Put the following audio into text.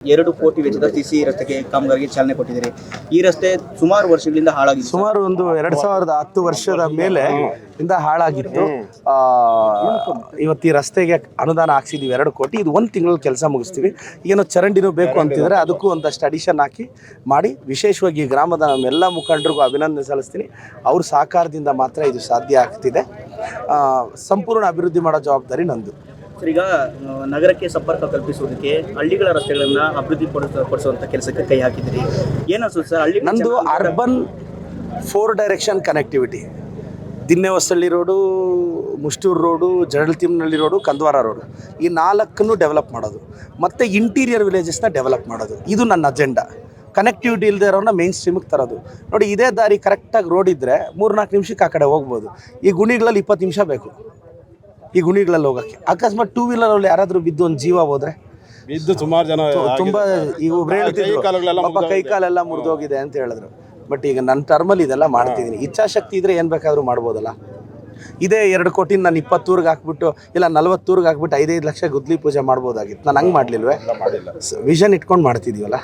ಎರಡು ಕೋಟಿ ವೆಚ್ಚದ ಸಿಸಿ ರಸ್ತೆಗೆ ಕಾಮಗಾರಿಗೆ ಚಾಲನೆ ಕೊಟ್ಟಿದ್ದೀರಿ. ಈ ರಸ್ತೆ ಸುಮಾರು ವರ್ಷಗಳಿಂದ ಹಾಳಾಗಿದೆ ಸುಮಾರು ಒಂದು ಎರಡ್ ಸಾವಿರದ ಹತ್ತು ವರ್ಷದ ಮೇಲೆ ಇಂದ ಹಾಳಾಗಿತ್ತು. ಆ, ಇವತ್ತು ಈ ರಸ್ತೆಗೆ ಅನುದಾನ ಹಾಕ್ಸಿದೀವಿ ಎರಡು ಕೋಟಿ. ಇದು ಒಂದು ತಿಂಗಳಲ್ಲಿ ಕೆಲಸ ಮುಗಿಸ್ತೀವಿ. ಏನೋ ಚರಂಡಿನೂ ಬೇಕು ಅಂತಿದ್ರೆ ಅದಕ್ಕೂ ಒಂದಷ್ಟು ಅಡಿಷನ್ ಹಾಕಿ ಮಾಡಿ ವಿಶೇಷವಾಗಿ ಈ ಗ್ರಾಮದ ನಮ್ಮೆಲ್ಲ ಮುಖಂಡರಿಗೂ ಅಭಿನಂದನೆ ಸಲ್ಲಿಸ್ತೀನಿ. ಅವ್ರ ಸಹಕಾರದಿಂದ ಮಾತ್ರ ಇದು ಸಾಧ್ಯ ಆಗ್ತಿದೆ. ಸಂಪೂರ್ಣ ಅಭಿವೃದ್ಧಿ ಮಾಡೋ ಜವಾಬ್ದಾರಿ ನಂದು. ಈಗ ನಗರಕ್ಕೆ ಸಂಪರ್ಕ ಕಲ್ಪಿಸುವುದಕ್ಕೆ ಹಳ್ಳಿಗಳ ರಸ್ತೆಗಳನ್ನು ಅಭಿವೃದ್ಧಿ ಪಡಿಸ ಪಡಿಸುವಂತ ಕೆಲಸಕ್ಕೆ ಕೈ ಹಾಕಿದ್ರಿ. ಏನಿಸುತ್ತೆ ಸರ್? ಹಳ್ಳಿ ನಂದು urban four direction connectivity Dinnevasalli road Mushtur road Jaraltimnalli road Kandwara road. ಈ ನಾಲ್ಕನ್ನು ಡೆವಲಪ್ ಮಾಡೋದು. ಮತ್ತು ಇಂಟೀರಿಯರ್ ವಿಲೇಜಸ್ನ ಡೆವಲಪ್ ಮಾಡೋದು. ಇದು ನನ್ನ ಅಜೆಂಡಾ ಕನೆಕ್ಟಿವಿಟಿ ಇಲ್ಲದೆ ಇರೋನ ಮೇನ್ ಸ್ಟ್ರೀಮಿಗೆ ತರೋದು. ನೋಡಿ ಇದೇ ದಾರಿ ಕರೆಕ್ಟಾಗಿ ರೋಡ್ ಇದ್ದರೆ ಮೂರ್ನಾಲ್ಕು ನಿಮಿಷಕ್ಕೆ ಆ ಕಡೆ ಹೋಗ್ಬೋದು. ಈ ಗುಣಿಗಳಲ್ಲಿ ಇಪ್ಪತ್ತು ನಿಮಿಷ ಬೇಕು. ಈ ಗುಣಿಗಳಲ್ಲಿ ಹೋಗೋಕ್ಕೆ. ಅಕಸ್ಮಾತ್ ಟೂ ವೀಲರ್ ಅಲ್ಲಿ ಯಾರಾದರೂ ಬಿದ್ದು ಒಂದು ಜೀವ ಹೋದ್ರೆ? ಬಿದ್ದು ಸುಮಾರು ಜನ ತುಂಬಾ ಈಗ ಒಬ್ರು ಹೇಳ್ತಿದ್ರು. ಕಾಲುಗಳೆಲ್ಲ ಪಾಪ ಕೈ ಕಾಲೆಲ್ಲ ಮುರಿದೋಗಿದೆ ಅಂತ ಹೇಳಿದ್ರು. ಬಟ್ ಈಗ ನನ್ನ ಟರ್ಮಲ್ಲಿ ಇದೆಲ್ಲ ಮಾಡ್ತಿದ್ದೀನಿ. ಇಚ್ಛಾಶಕ್ತಿ ಇದ್ರೆ ಏನು ಬೇಕಾದ್ರೂ ಮಾಡ್ಬೋದಲ್ಲ? ಇದೇ ಎರಡು ಕೋಟಿ ನಾನು ಇಪ್ಪತ್ತೂರ್ಗೆ ಹಾಕ್ಬಿಟ್ಟು ಇಲ್ಲ ನಲ್ವತ್ತೂರ್ಗೆ ಹಾಕ್ಬಿಟ್ಟು ಐದೈದು ಲಕ್ಷ ಗುದ್ಲಿ ಪೂಜೆ ಮಾಡ್ಬೋದಾಗಿತ್ತು. ನಾನು ಹಂಗೆ ಮಾಡಲಿಲ್ವೇ? ವಿಷನ್ ಇಟ್ಕೊಂಡು ಮಾಡ್ತಿದ್ದೀವಲ್ಲ